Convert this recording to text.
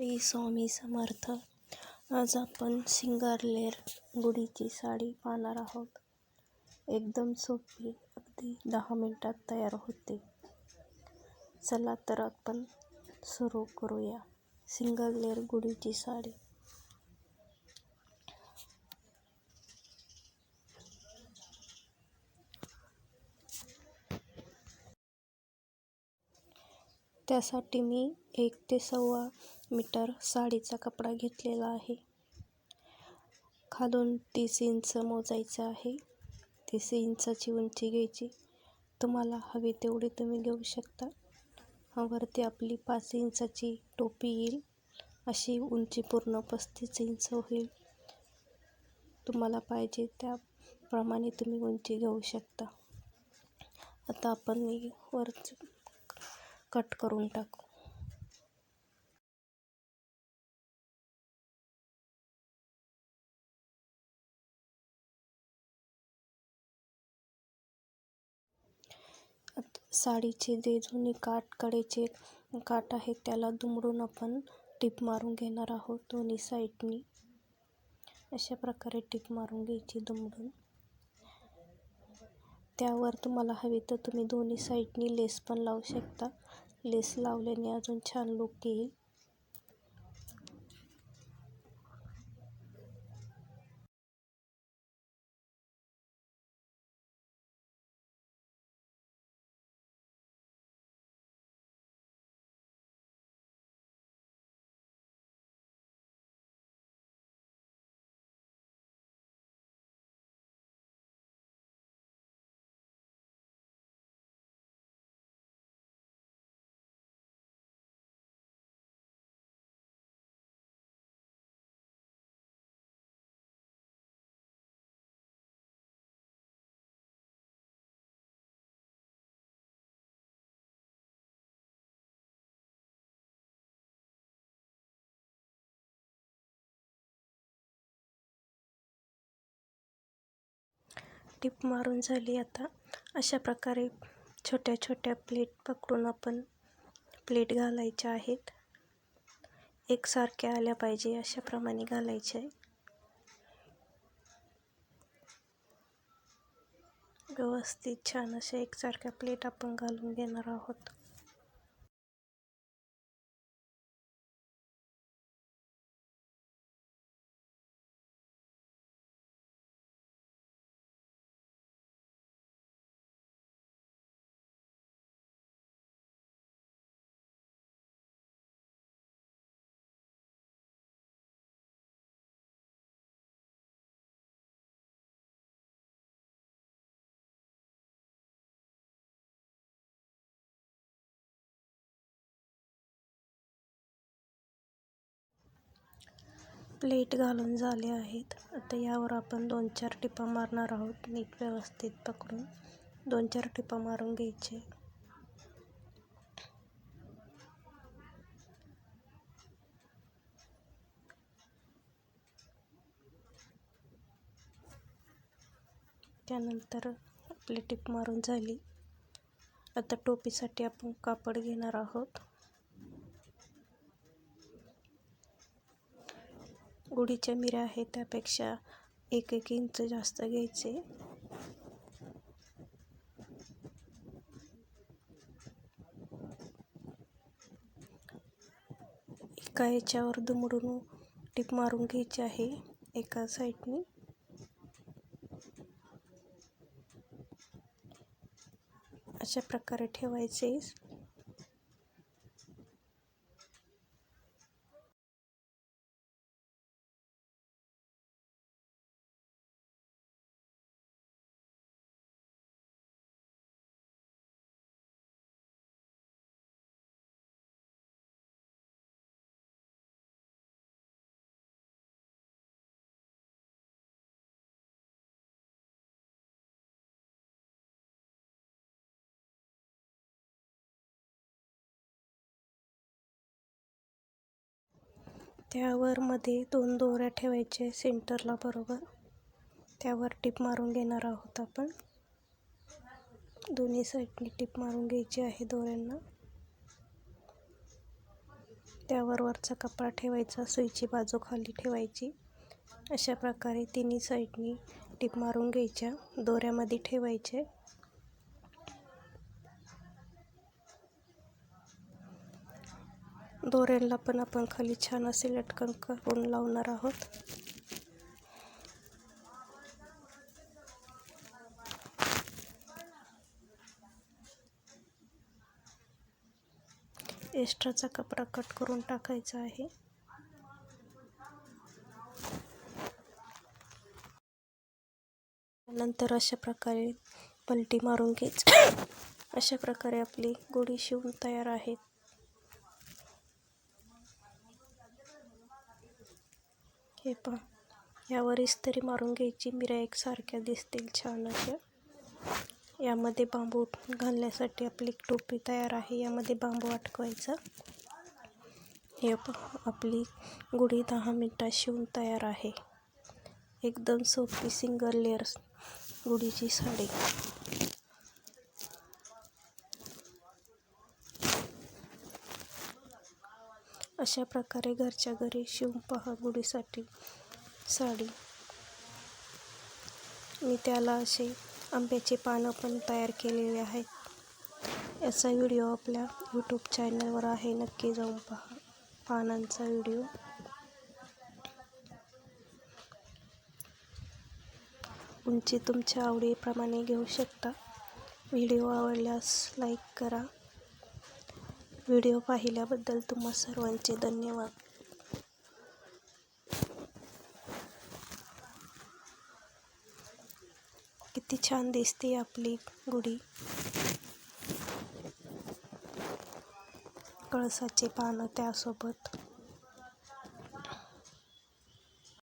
श्री स्वामी समर्थ. आज आपण सिंगारलेर गुढीची साडी पाहणार आहोत. एकदम सोपी अगदी दहा मिनटात तयार होते. चला तर आपण सुरू करूया सिंगारलेअर गुढीची साडी. त्यासाठी मी एक ते सव्वा मीटर साडीचा कपडा घेतलेला आहे. खालून तीस इंच मोजायचं आहे. तीस इंचाची उंची घ्यायची. तुम्हाला हवी तेवढी तुम्ही घेऊ शकता. वरती आपली पाच इंचाची टोपी येईल. अशी उंची पूर्ण पस्तीस इंच होईल. तुम्हाला पाहिजे त्याप्रमाणे तुम्ही उंची घेऊ शकता. आता आपण वर कट करून टाकू. साडीचे जे जुनी काठ कडेचे काठ आहेत त्याला दुमडून आपण टीप मारून घेणार आहोत दोन्ही साईडनी. अशा प्रकारे टीप मारून घ्यायची दुमडून. त्यावर तुम्हाला हवी तर तुम्ही दोन्ही साईडनी लेस पण लावू शकता. लेस लावल्याने अजून छान लुक येईल. टिप मारून झाली आता. अशा प्रकारे छोट्या छोट्या प्लेट पकडून आपण प्लेट घालायच्या आहेत. एकसारख्या आल्या पाहिजे अशाप्रमाणे घालायच्या आहे. व्यवस्थित छान अशा एकसारख्या प्लेट आपण घालून घेणार आहोत. प्लेट घालून झाले आहेत. आता यावर आपण दोन चार टिपा मारणार आहोत. नीट व्यवस्थित पकडून दोन चार टिपा मारून घ्यायचे. त्यानंतर आपली टिप मारून झाली. आता टोपीसाठी आपण कापड घेणार आहोत. गुढीच्या मिऱ्या आहेत त्यापेक्षा एक एक इंच जास्त घ्यायचे. एका याच्यावर दुमडून टिप मारून घ्यायची आहे एका साईडनी. अशा प्रकारे ठेवायचे. त्यावर मध्ये दोन दोऱ्या ठेवायच्या सेंटरला बरोबर. त्यावर टीप मारून घेणार आहोत आपण. दोन्ही साईडनी टीप मारून घ्यायची आहे दोऱ्यांना. त्यावर वरचा कपडा ठेवायचा सुईची बाजू खाली ठेवायची. अशा प्रकारे तिन्ही साईडनी टीप मारून घ्यायच्या. दोऱ्यामध्ये ठेवायचे. दोऱ्यांना पण आपण खाली छान असे लटकन करून लावणार आहोत. एक्स्ट्राचा कपडा कट करून टाकायचा आहे. नंतर अशा प्रकारे पलटी मारून घ्यायची. अशा प्रकारे आपली गुढी शिवून तयार आहेत हे पहा. यावर इस्त्री मारून घ्यायची. मिऱ्या एकसारख्या दिसतील छान अशा. यामध्ये बांबू घालण्यासाठी आपली टोपी तयार आहे. यामध्ये बांबू अटकवायचा. हे पहा. आपली गुढी दहा मिनटात शिवून तयार आहे. एकदम सोपी सिंगल लेअर्स गुढीची साडी. अशा प्रकारे घरच्या घरी शिवून पहा गुढीसाठी साडी. मी त्याला असे आंब्याचे पानं पण तयार केलेले आहेत. याचा व्हिडिओ आपल्या यूट्यूब चॅनलवर आहे. नक्की जाऊन पहा पानांचा व्हिडिओ. उंची तुमच्या आवडीप्रमाणे घेऊ शकता. व्हिडिओ आवडल्यास लाईक करा. व्हिडिओ पाहिल्याबद्दल तुम्हा सर्वांचे धन्यवाद. किती छान दिसते आपली गुढी. कळसाचे पानं त्यासोबत.